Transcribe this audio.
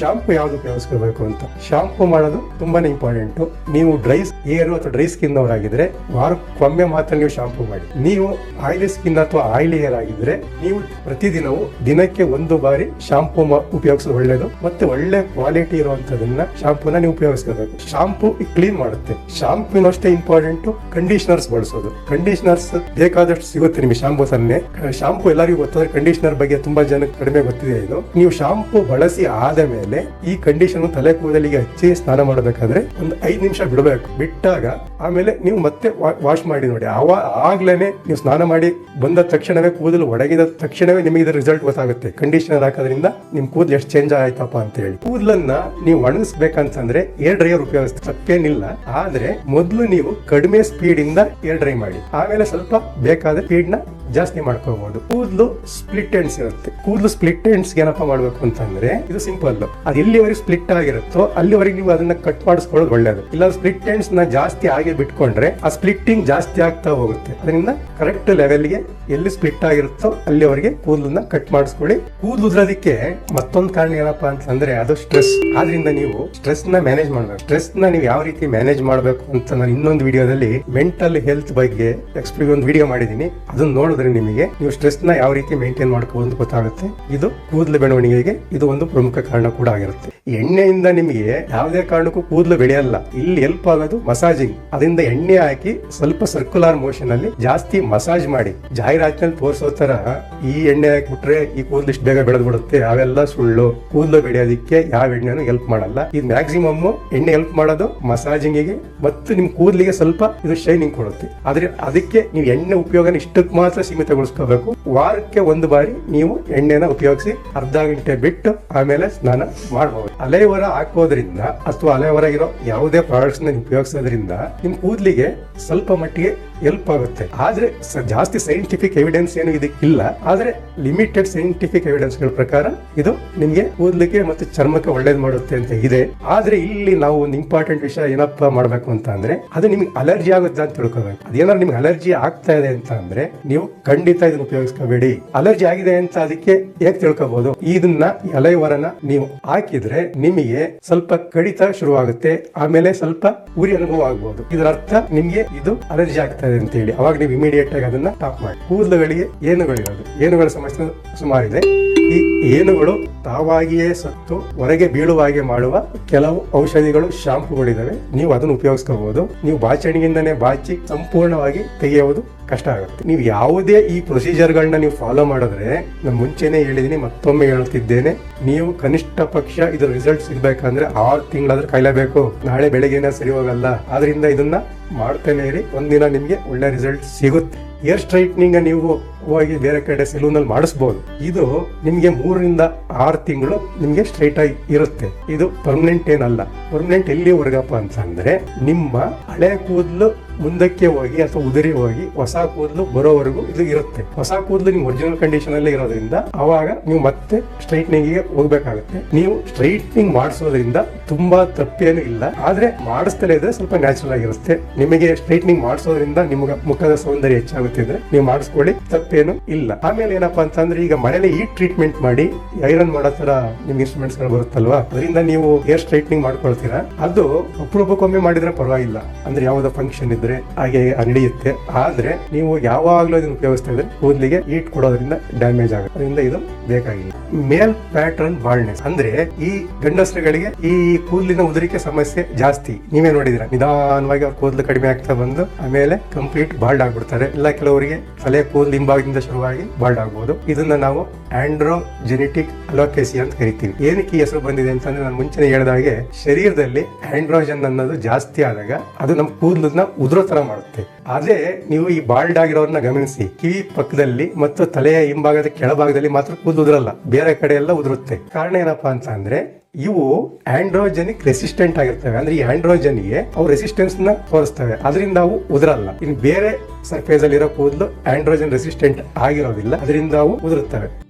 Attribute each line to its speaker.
Speaker 1: Shampoo ಯಾವ್ದು ಉಪಯೋಗಿಸ್ಕೋಬೇಕು ಅಂತ. Shampoo ಮಾಡೋದು ತುಂಬಾನೇ ಇಂಪಾರ್ಟೆಂಟ್ ನೀವು ಡ್ರೈ ಏರು ಅಥವಾ ಡ್ರೈ ಸ್ಕಿನ್ ಅವರಾಗಿದ್ರೆ ವಾರಕ್ಕೊಮ್ಮೆ ಮಾತ್ರ ನೀವು ಶಾಂಪು ಮಾಡಿ. ನೀವು ಆಯಿಲಿ ಸ್ಕಿನ್ ಅಥವಾ ಆಯಿಲಿ ಏರ್ ಆಗಿದ್ರೆ ನೀವು ಪ್ರತಿದಿನವೂ ದಿನಕ್ಕೆ ಒಂದು ಬಾರಿ ಶಾಂಪು ಉಪಯೋಗಿಸೋದು ಒಳ್ಳೇದು. ಮತ್ತೆ ಒಳ್ಳೆ ಕ್ವಾಲಿಟಿ ಇರುವಂತದನ್ನ ಶಾಂಪೂನ ನೀವು ಉಪಯೋಗಿಸ್ಕೋಬೇಕು. ಶಾಂಪು ಕ್ಲೀನ್ ಮಾಡುತ್ತೆ. ಶಾಂಪೂನಷ್ಟೇ ಇಂಪಾರ್ಟೆಂಟ್ ಕಂಡೀಷನರ್ಸ್ ಬಳಸೋದು. ಕಂಡೀಷನರ್ಸ್ ಬೇಕಾದಷ್ಟು ಸಿಗುತ್ತೆ ನಿಮಗೆ ಶಾಂಪು ಸನ್ನೆ ಶಾಂಪು ಎಲ್ಲರಿಗೂ ಗೊತ್ತಾದ್ರೆ ಕಂಡೀಷನರ್ ಬಗ್ಗೆ ತುಂಬಾ ಜನಕ್ಕೆ ಕಡಿಮೆ ಗೊತ್ತಿದೆ ಇದು. ನೀವು ಶಾಂಪು ಬಳಸಿ ಆದ ಮೇಲೆ ಈ ಕಂಡೀಷನ್ ತಲೆ ಕೂದಲಿಗೆ ಹಚ್ಚಿ ಸ್ನಾನ ಮಾಡಬೇಕಾದ್ರೆ ಒಂದು ಐದು ನಿಮಿಷ ಬಿಡಬೇಕು. ಬಿಟ್ಟಾಗ ಆಮೇಲೆ ನೀವು ಮತ್ತೆ ವಾಶ್ ಮಾಡಿ ನೋಡಿ. ಅವ, ಆಗ್ಲೇನೆ ನೀವು ಸ್ನಾನ ಮಾಡಿ ಬಂದ ತಕ್ಷಣವೇ ಕೂದಲು ಒಡಗಿದ ತಕ್ಷಣವೇ ನಿಮಗೆ ಇದರ ರಿಸಲ್ಟ್ ಗೊತ್ತಾಗುತ್ತೆ. ಕಂಡೀಷನರ್ ಹಾಕೋದ್ರಿಂದ ನಿಮ್ ಕೂದಲು ಎಷ್ಟು ಚೇಂಜ್ ಆಯ್ತಪ್ಪ ಅಂತ ಹೇಳಿ. ಕೂದಲನ್ನ ನೀವು ಒಣಗಿಸ್ಬೇಕಂತಂದ್ರೆ ಏರ್ ಡ್ರೈಯರ್ ಉಪಯೋಗಿಸ್ತಾರೆ. ತಪ್ಪೇನಿಲ್ಲ. ಆದ್ರೆ ಮೊದಲು ನೀವು ಕಡಿಮೆ ಸ್ಪೀಡ್ ಇಂದ ಏರ್ ಡ್ರೈ ಮಾಡಿ. ಆಮೇಲೆ ಸ್ವಲ್ಪ ಬೇಕಾದ ಸ್ಪೀಡ್ನ ಜಾಸ್ತಿ ಮಾಡ್ಕೋಬಹುದು ಕೂದಲು ಸ್ಪ್ಲಿಟ್ ಎಂಡ್ಸ್ ಇರುತ್ತೆ. ಕೂದಲು ಸ್ಪ್ಲಿಟ್ ಎಂಡ್ಸ್ ಏನಪ್ಪ ಮಾಡ್ಬೇಕು ಅಂತಂದ್ರೆ ಇದು ಸಿಂಪಲ್ ಅದು ಎಲ್ಲಿವರೆಗೆ ಸ್ಪ್ಲಿಟ್ ಆಗಿರುತ್ತೋ ಅಲ್ಲಿವರೆಗೆ ನೀವು ಅದನ್ನ ಕಟ್ ಮಾಡಿಸ್ಕೊಳ್ಳೋದು ಒಳ್ಳೇದು. ಇಲ್ಲ ಸ್ಪ್ಲಿಟ್ ಎಂಡ್ಸ್ನ ಜಾಸ್ತಿ ಆಗಿ ಬಿಟ್ಕೊಂಡ್ರೆ ಆ ಸ್ಪ್ಲಿಟ್ಟಿಂಗ್ ಜಾಸ್ತಿ ಆಗ್ತಾ ಹೋಗುತ್ತೆ. ಅದರಿಂದ ಕರೆಕ್ಟ್ ಲೆವೆಲ್ಗೆ ಎಲ್ಲಿ ಸ್ಪ್ಲಿಟ್ ಆಗಿರುತ್ತೋ ಅಲ್ಲಿವರೆಗೆ ಕೂದಲನ್ನ ಕಟ್ ಮಾಡಿಸ್ಕೊಳ್ಳಿ. ಕೂದಲು ಉದ್ರೋದಕ್ಕೆ ಮತ್ತೊಂದು ಕಾರಣ ಏನಪ್ಪಾ ಅಂತಂದ್ರೆ ಅದು ಸ್ಟ್ರೆಸ್ ಆದ್ರಿಂದ ನೀವು ಸ್ಟ್ರೆಸ್ನ ಮ್ಯಾನೇಜ್ ಮಾಡಬೇಕು. ಸ್ಟ್ರೆಸ್ನ ನೀವು ಯಾವ ರೀತಿ ಮ್ಯಾನೇಜ್ ಮಾಡಬೇಕು ಅಂತ ನಾನು ಇನ್ನೊಂದು ವಿಡಿಯೋದಲ್ಲಿ ಮೆಂಟಲ್ ಹೆಲ್ತ್ ಬಗ್ಗೆ ಎಕ್ಸ್ಪ್ಲೈನ್ ಒಂದು ವಿಡಿಯೋ ಮಾಡಿದೀನಿ ಅದನ್ನ ನೋಡಿದ್ರೆ ನಿಮಗೆ ನೀವು ಸ್ಟ್ರೆಸ್ನ ಯಾವ ರೀತಿ ಮೇಂಟೈನ್ ಮಾಡ್ಕೋಬಹುದು ಗೊತ್ತಾಗುತ್ತೆ. ಇದು ಕೂದಲು ಬೆಳವಣಿಗೆಗೆ ಇದು ಒಂದು ಪ್ರಮುಖ ಕಾರಣ ಕೂಡ. ಆಗಿರುತ್ತೆ. ಎಣ್ಣೆಯಿಂದ ನಿಮಗೆ ಯಾವುದೇ ಕಾರಣಕ್ಕೂ ಕೂದಲು ಬೆಳೆಯಲ್ಲ. ಇಲ್ಲಿ ಹೆಲ್ಪ್ ಆಗೋದು ಮಸಾಜಿಂಗ್ ಅದರಿಂದ ಎಣ್ಣೆ ಹಾಕಿ ಸ್ವಲ್ಪ ಸರ್ಕ್ಯುಲರ್ ಮೋಷನ್ ಅಲ್ಲಿ ಜಾಸ್ತಿ ಮಸಾಜ್ ಮಾಡಿ. ಜಾಹೀರಾತಿನಲ್ಲಿ ತೋರಿಸೋ ತರ ಈ ಎಣ್ಣೆ ಹಾಕಿಬಿಟ್ರೆ ಈ ಕೂದಲು ಇಷ್ಟು ಬೇಗ ಬೆಳೆದು ಬಿಡುತ್ತೆ ಅವೆಲ್ಲ ಸುಳ್ಳು. ಕೂದಲು ಬೆಳೆಯೋದಕ್ಕೆ ಯಾವ ಎಣ್ಣೆನೂ ಹೆಲ್ಪ್ ಮಾಡಲ್ಲ. ಇದು ಮ್ಯಾಕ್ಸಿಮಮ್ ಎಣ್ಣೆ ಹೆಲ್ಪ್ ಮಾಡೋದು ಮಸಾಜಿಂಗಿಗೆ ಮತ್ತು ನಿಮ್ ಕೂದಲಿಗೆ ಸ್ವಲ್ಪ ಇದು ಶೈನಿಂಗ್ ಕೊಡುತ್ತೆ. ಆದ್ರೆ ಅದಕ್ಕೆ ನೀವು ಎಣ್ಣೆ ಉಪಯೋಗನ ಇಷ್ಟಕ್ಕೆ ಮಾತ್ರ ಸೀಮಿತಗೊಳಿಸ್ಕೋಬೇಕು. ವಾರಕ್ಕೆ ಒಂದು ಬಾರಿ ನೀವು ಎಣ್ಣೆನ ಉಪಯೋಗಿಸಿ ಅರ್ಧ ಗಂಟೆ ಬಿಟ್ಟು ಆಮೇಲೆ ಸ್ನಾನ ಮಾಡಬಹುದು ಅಲೆವರ ಹಾಕೋದ್ರಿಂದ ಅಥವಾ ಅಲೆವರ ಇರೋ ಯಾವುದೇ ಪ್ರಾಡಕ್ಟ್ಸ್ನ ಉಪಯೋಗಿಸೋದ್ರಿಂದ ನಿಮ್ ಕೂದಲಿಗೆ ಸ್ವಲ್ಪ ಮಟ್ಟಿಗೆ ಹೆಲ್ಪ್ ಆಗುತ್ತೆ. ಆದ್ರೆ ಜಾಸ್ತಿ ಸೈಂಟಿಫಿಕ್ ಎವಿಡೆನ್ಸ್ ಏನು ಇದಕ್ಕಿಲ್ಲ ಆದ್ರೆ ಲಿಮಿಟೆಡ್ ಸೈಂಟಿಫಿಕ್ ಎವಿಡೆನ್ಸ್ಗಳ ಪ್ರಕಾರ ಇದು ನಿಮ್ಗೆ ಕೂದಲಿಗೆ ಮತ್ತೆ ಚರ್ಮಕ್ಕೆ ಒಳ್ಳೇದು ಮಾಡುತ್ತೆ ಅಂತ ಇದೆ. ಆದ್ರೆ ಇಲ್ಲಿ ನಾವು ಒಂದು ಇಂಪಾರ್ಟೆಂಟ್ ವಿಷಯ ಏನಪ್ಪಾ ಮಾಡ್ಬೇಕು ಅಂತ ಅಂದ್ರೆ ಅದು ನಿಮ್ಗೆ ಅಲರ್ಜಿ ಆಗುತ್ತೆ ಅಂತ ತಿಳ್ಕೊಬೇಕು. ಅದೇನಾದ್ರು ನಿಮ್ಗೆ ಅಲರ್ಜಿ ಆಗ್ತಾ ಇದೆ ಅಂತ ಅಂದ್ರೆ ನೀವು ಖಂಡಿತ ಇದನ್ನ ಉಪಯೋಗಿಸ್ಕೋಬೇಡಿ. ಅಲರ್ಜಿ ಆಗಿದೆ ಅಂತ ಅದಕ್ಕೆ ಹೇಗ್ ತಿಳ್ಕೊಬಹುದು ಇದನ್ನ ಈ ಅಲೈವರನ ನೀವು ಹಾಕಿದ್ರೆ ನಿಮಗೆ ಸ್ವಲ್ಪ ಕಡಿತ ಶುರುವಾಗುತ್ತೆ, ಆಮೇಲೆ ಸ್ವಲ್ಪ ಉರಿ ಅನುಭವ ಆಗಬಹುದು ಇದರ ಅರ್ಥ ನಿಮ್ಗೆ ಇದು ಅಲರ್ಜಿ ಆಗ್ತಾ ಇದೆ ಅಂತ ಹೇಳಿ ಅವಾಗ ನೀವು ಇಮಿಡಿಯೇಟ್ ಆಗಿ ಅದನ್ನ ಟಾಪ್ ಮಾಡಿ. ಕೂದಲುಗಳಿಗೆ ಏನುಗಳಿರೋದು? ಏನುಗಳ ಸಮಸ್ಯೆ ಸುಮಾರಿದೆ? ಈ ಏನುಗಳು ತಾವಾಗಿಯೇ ಸತ್ತು ಹೊರಗೆ ಬೀಳುವ ಹಾಗೆ ಮಾಡುವ ಕೆಲವು ಔಷಧಿಗಳು ಶಾಂಪುಗಳಿದ್ದಾವೆ ನೀವು ಅದನ್ನು ಉಪಯೋಗಿಸ್ಕೋಬಹುದು. ನೀವು ಬಾಚಣಿಗೆಯಿಂದನೇ ಬಾಚಿ ಸಂಪೂರ್ಣವಾಗಿ ತೆಗೆಯುವುದು ಕಷ್ಟ ಆಗುತ್ತೆ. ನೀವು ಯಾವುದೇ ಈ ಪ್ರೊಸೀಜರ್ಗಳನ್ನ ನೀವು ಫಾಲೋ ಮಾಡಿದ್ರೆ, ನಾನು ಮುಂಚೆನೆ ಹೇಳಿದೀನಿ, ಮತ್ತೊಮ್ಮೆ ಹೇಳುತ್ತಿದ್ದೇನೆ, ನೀವು ಕನಿಷ್ಠ ಪಕ್ಷ ಇದ್ರ ರಿಸಲ್ಟ್ ಸಿಗ್ಬೇಕಂದ್ರೆ ಆರು ತಿಂಗಳಾದ್ರೂ ಕಾಯ್ಲೇಬೇಕು. ನಾಳೆ ಬೆಳಗ್ಗೆನೇ ಸರಿ ಹೋಗಲ್ಲ. ಆದ್ರಿಂದ ಇದನ್ನ ಮಾಡ್ತಾನೆ ಇರಿ. ಒಂದಿನ ನಿಮ್ಗೆ ಒಳ್ಳೆ ರಿಸಲ್ಟ್ ಸಿಗುತ್ತೆ. ಏರ್ ಸ್ಟ್ರೈಟ್ನಿಂಗ್ ನೀವು ಹೋಗಿ ಬೇರೆ ಕಡೆ ಸೆಲೂನ್ ಅಲ್ಲಿ ಮಾಡಿಸ್ಬೋದು. ಇದು ನಿಮ್ಗೆ ಮೂರರಿಂದ ಆರು ತಿಂಗಳು ನಿಮ್ಗೆ ಸ್ಟ್ರೈಟ್ ಆಗಿ ಇರುತ್ತೆ. ಇದು ಪರ್ಮನೆಂಟ್ ಏನಲ್ಲ. ಪರ್ಮನೆಂಟ್ ಎಲ್ಲಿವರೆಗಪ್ಪ ಅಂತಂದ್ರೆ ನಿಮ್ಮ ಹಳೆ ಕೂದಲು ಮುಂದಕ್ಕೆ ಹೋಗಿ ಅಥವಾ ಉದುರಿ ಹೋಗಿ ಹೊಸ ಕೂದಲು ಬರೋವರೆಗೂ ಇದು ಇರುತ್ತೆ. ಹೊಸ ಕೂದಲು ನಿಮ್ ಒರಿಜಿನಲ್ ಕಂಡೀಷನ್ ಅಲ್ಲಿ ಇರೋದ್ರಿಂದ ಅವಾಗ ನೀವು ಮತ್ತೆ ಸ್ಟ್ರೈಟ್ನಿಂಗ್ಗೆ ಹೋಗ್ಬೇಕಾಗುತ್ತೆ. ನೀವು ಸ್ಟ್ರೈಟ್ನಿಂಗ್ ಮಾಡಿಸೋದ್ರಿಂದ ತುಂಬಾ ತಪ್ಪೇನು ಇಲ್ಲ. ಆದ್ರೆ ಮಾಡಿಸ್ತಲೇ ಇದ್ರೆ ಸ್ವಲ್ಪ ನ್ಯಾಚುರಲ್ ಆಗಿರುತ್ತೆ. ನಿಮಗೆ ಸ್ಟ್ರೈಟ್ನಿಂಗ್ ಮಾಡಿಸೋದ್ರಿಂದ ನಿಮ್ಗೆ ಮುಖದ ಸೌಂದರ್ಯ ಹೆಚ್ಚಾಗುತ್ತಿದ್ರೆ ನೀವು ಮಾಡಿಸ್ಕೊಳ್ಳಿ, ತಪ್ಪೇನು ಇಲ್ಲ. ಆಮೇಲೆ ಏನಪ್ಪಾ ಅಂತಂದ್ರೆ ಈಗ ಮನೇಲಿ ಈ ಟ್ರೀಟ್ಮೆಂಟ್ ಮಾಡಿ ಐರನ್ ಮಾಡೋ ತರ ನಿಮ್ಗೆ ಇನ್ಸ್ಟ್ರೂಮೆಂಟ್ಸ್ಗಳು ಬರುತ್ತಲ್ವಾ? ಅದರಿಂದ ನೀವು ಹೇರ್ ಸ್ಟ್ರೈಟ್ನಿಂಗ್ ಮಾಡ್ಕೊಳ್ತೀರಾ? ಅದು ಅಪರೂಪಕ್ಕೊಮ್ಮೆ ಮಾಡಿದ್ರೆ ಪರವಾಗಿಲ್ಲ. ಅಂದ್ರೆ ಯಾವ್ದೋ ಫಂಕ್ಷನ್ ಇದ್ರೆ ಹಾಗೆ ನಡೆಯುತ್ತೆ ಆದ್ರೆ ನೀವು ಯಾವಾಗ್ಲೂ ಇದನ್ನು ಉಪಯೋಗಿಸ್ತಾ ಇದ್ರೆ ಕೂದಲಿಗೆ ಹೀಟ್ ಕೊಡೋದ್ರಿಂದ ಡ್ಯಾಮೇಜ್ ಆಗುತ್ತೆ. ಅದರಿಂದ ಇದು ಬೇಕಾಗಿಲ್ಲ. ಮೇಲ್ ಪ್ಯಾಟರ್ನ್ ಬಾಳ್ನೆಸ್ ಅಂದ್ರೆ ಈ ಗಂಡಸರುಗಳಿಗೆ ಈ ಕೂದಲಿನ ಉದುರಿಕೆ ಸಮಸ್ಯೆ ಜಾಸ್ತಿ. ನೀವೇ ನೋಡಿದಿರ ನಿಧಾನವಾಗಿ ಅವ್ರ ಕೂದಲು ಕಡಿಮೆ ಆಗ್ತಾ ಬಂದು ಆಮೇಲೆ ಕಂಪ್ಲೀಟ್ ಬಾಲ್ಡ್ ಆಗ್ಬಿಡ್ತಾರೆ. ಇಲ್ಲ, ಕೆಲವರಿಗೆ ತಲೆ ಕೂದಲು ಹಿಂಭಾಗದಿಂದ ಶುರುವಾಗಿ ಬಾಲ್ಡ್ ಆಗ್ಬಹುದು ಇದನ್ನ ನಾವು ಆಂಡ್ರೋ ಜೆನೆಟಿಕ್ ಅಲೋಕೇಸಿ ಅಂತ ಕರಿತೀವಿ ಏನಕ್ಕೆ ಈ ಹೆಸರು ಬಂದಿದೆ ಅಂತಂದ್ರೆ ನಾನು ಮುಂಚೆನೆ ಹೇಳಿದ ಹಾಗೆ ಶರೀರದಲ್ಲಿ ಆಂಡ್ರೋಜನ್ ಅನ್ನೋದು ಜಾಸ್ತಿ ಆದಾಗ ಅದು ನಮ್ಮ ಕೂದಲನ್ನ ಉದುರೋ ತರ ಮಾಡುತ್ತೆ. ಅದೇ ನೀವು ಈ ಬಾಲ್ಡ್ ಆಗಿರೋರನ್ನ ಗಮನಿಸಿ. ಕಿವಿ ಪಕ್ಕದಲ್ಲಿ ಮತ್ತು ತಲೆಯ ಹಿಂಭಾಗದ ಕೆಳಭಾಗದಲ್ಲಿ ಮಾತ್ರ ಕೂದಲು ಉದುರಲ್ಲ. ಬೇರೆ ಕಡೆ ಎಲ್ಲ ಉದುರುತ್ತೆ. ಕಾರಣ ಏನಪ್ಪಾ ಅಂತ ಅಂದ್ರೆ ಇವು ಆಂಡ್ರೋಜನಿಕ್ ರೆಸಿಸ್ಟೆಂಟ್ ಆಗಿರ್ತವೆ. ಅಂದ್ರೆ ಈ ಆಂಡ್ರೋಜನ್ಗೆ ಅವು ರೆಸಿಸ್ಟೆನ್ಸ್ನ ತೋರಿಸ್ತವೆ. ಅದರಿಂದ ಅವು ಉದುರಲ್ಲ. ಇನ್ನು ಬೇರೆ ಸರ್ಫೇಸ್ ಅಲ್ಲಿರೋ ಕೂದಲು ಆಂಡ್ರೋಜನ್ ರೆಸಿಸ್ಟೆಂಟ್ ಆಗಿರೋದಿಲ್ಲ. ಅದರಿಂದ ಅವು ಉದುರುತ್ತವೆ.